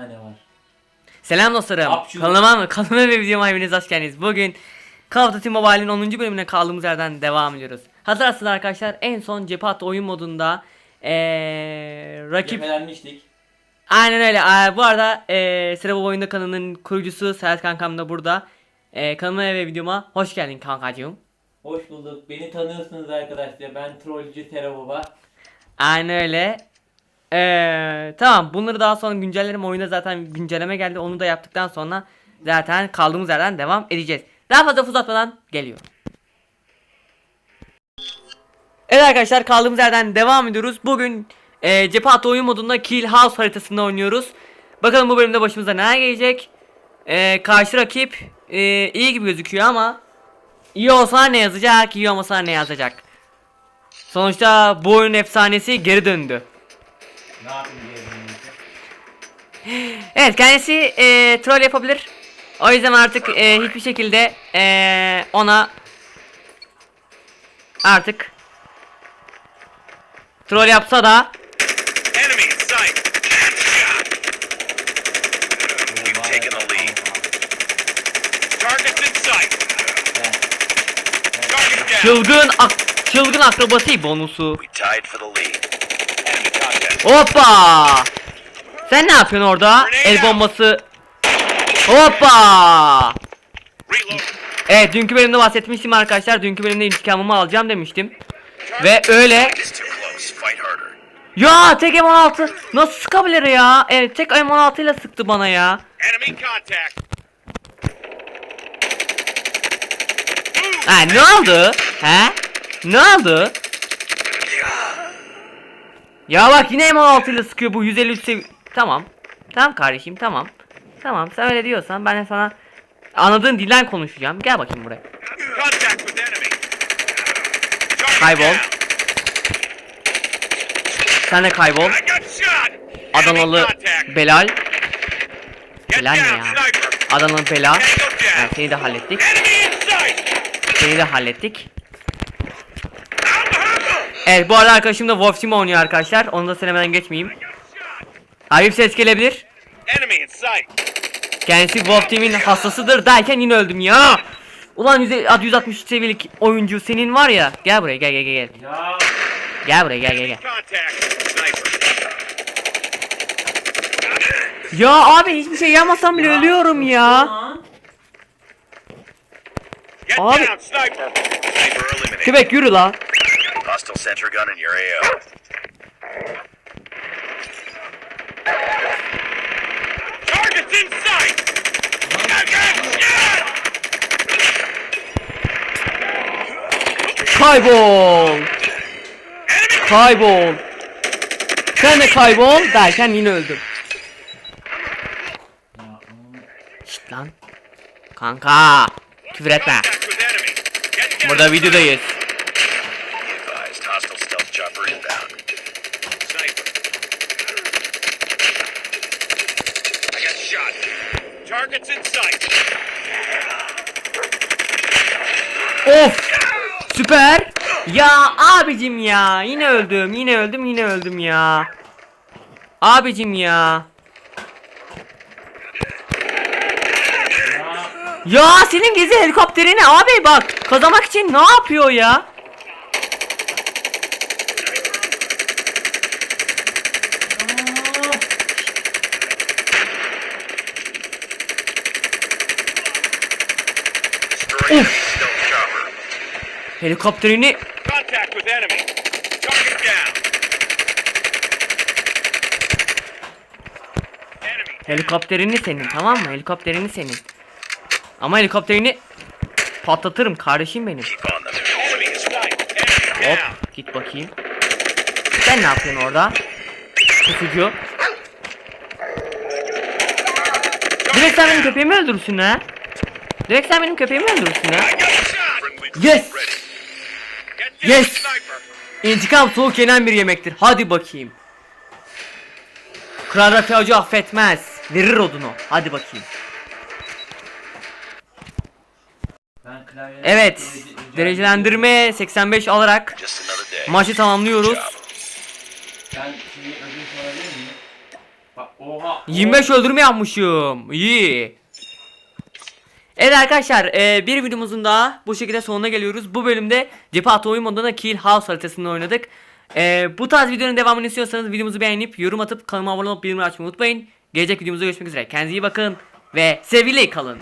tane var. Selam dostlarım. Kanalıma, kanalıma ve videoma hepiniz hoş geldiniz. Bugün Call of Duty Mobile'in 10. bölümüne kaldığımız yerden devam ediyoruz. Hatırlarsınız arkadaşlar en son cephe hattı oyun modunda ee, rakip Cephelenmiştik. Aynen öyle. Aa, bu arada ee, Sıra Oyunda kanalının kurucusu Serhat kankam da burada. E, kanalıma ve videoma hoş geldin kankacığım. Hoş bulduk. Beni tanıyorsunuz arkadaşlar. Ben trollcü Tera Baba. Aynen öyle. Ee, tamam bunları daha sonra güncellerim. Oyuna zaten güncelleme geldi. Onu da yaptıktan sonra zaten kaldığımız yerden devam edeceğiz. Daha fazla uzatmadan geliyor. Evet arkadaşlar kaldığımız yerden devam ediyoruz. Bugün e, cephe hattı oyun modunda Kill House haritasında oynuyoruz. Bakalım bu bölümde başımıza neler gelecek. E, karşı rakip e, iyi gibi gözüküyor ama iyi olsa ne yazacak, iyi olmasa ne yazacak. Sonuçta bu oyunun efsanesi geri döndü. Evet kendisi e, troll yapabilir. O yüzden artık e, hiçbir şekilde e, ona artık troll yapsa da çılgın ak- çılgın akrobasi bonusu. Hoppa! Sen ne yapıyorsun orada? El bombası. Hoppa! Evet dünkü bölümde bahsetmiştim arkadaşlar. Dünkü bölümde intikamımı alacağım demiştim. Ve öyle. Ya tek M16 nasıl sıkabilir ya? Evet tek M16 ile sıktı bana ya. Ha ne oldu? He? Ne oldu? Ya bak yine M16 ile sıkıyor bu 153 sevi... Tamam. Tamam kardeşim tamam. Tamam sen öyle diyorsan ben de sana anladığın dilden konuşacağım. Gel bakayım buraya. Kaybol. Sen de kaybol. Adanalı. Belal. Belal ne ya? Adanalı Bela. Ha, seni de hallettik. Seni de hallettik. Evet bu arada arkadaşım da Wolf Team oynuyor arkadaşlar. Onu da söylemeden geçmeyeyim. Hafif ses gelebilir. Kendisi Wolf Team'in hastasıdır derken yine öldüm ya. Ulan 100, ad- 160 seviyelik oyuncu senin var ya. Gel buraya gel gel gel. gel. Ya Gel buraya gel gel gel. Ya abi hiçbir şey yapmasam bile ölüyorum ya. Lan. Get Abi-. Köpek yürü la. Hostile sentry gun in your AO. Target's in sight. I got. Kaybol. Kaybol. Sen de kaybol derken yine öldüm. Ya. Şşt lan. Kanka. Küfür etme. contact with enemy. Get down. Burada videodayız. Shot. Target's in sight. Of! Süper! Ya abicim ya yine öldüm yine öldüm yine öldüm ya. Abicim ya. Ya. Senin gezi helikopterini abi bak kazanmak için ne yapıyor ya? Chopper. Helikopterini helikopterini senin tamam mı? Helikopterini senin. Ama helikopterini patlatırım kardeşim benim. Hop git bakayım. Sen ne yapıyorsun orada? Kutucu. Direkt sen benim köpeğimi öldürürsün ha. Direkt sen benim köpeğimi öldürürsün shot. Yes! Yes! İntikam soğuk yenen bir yemektir. Hadi bakayım. Kral Rafi Hoca affetmez. Verir odunu. Hadi bakayım. Evet. derece- Derecelendirme 85 alarak maçı tamamlıyoruz. Ben şimdi ödül sorabilir miyim? Bak Oha. 25 öldürme yapmışım. İyi. Evet arkadaşlar e, bir videomuzun daha bu şekilde sonuna geliyoruz. Bu bölümde cephe atı oyun modunda Kill House haritasında oynadık. E, bu tarz videonun devamını istiyorsanız videomuzu beğenip yorum atıp kanalıma abone olup bildirimleri açmayı unutmayın. Gelecek videomuzda görüşmek üzere. Kendinize iyi bakın ve sevgiyle kalın.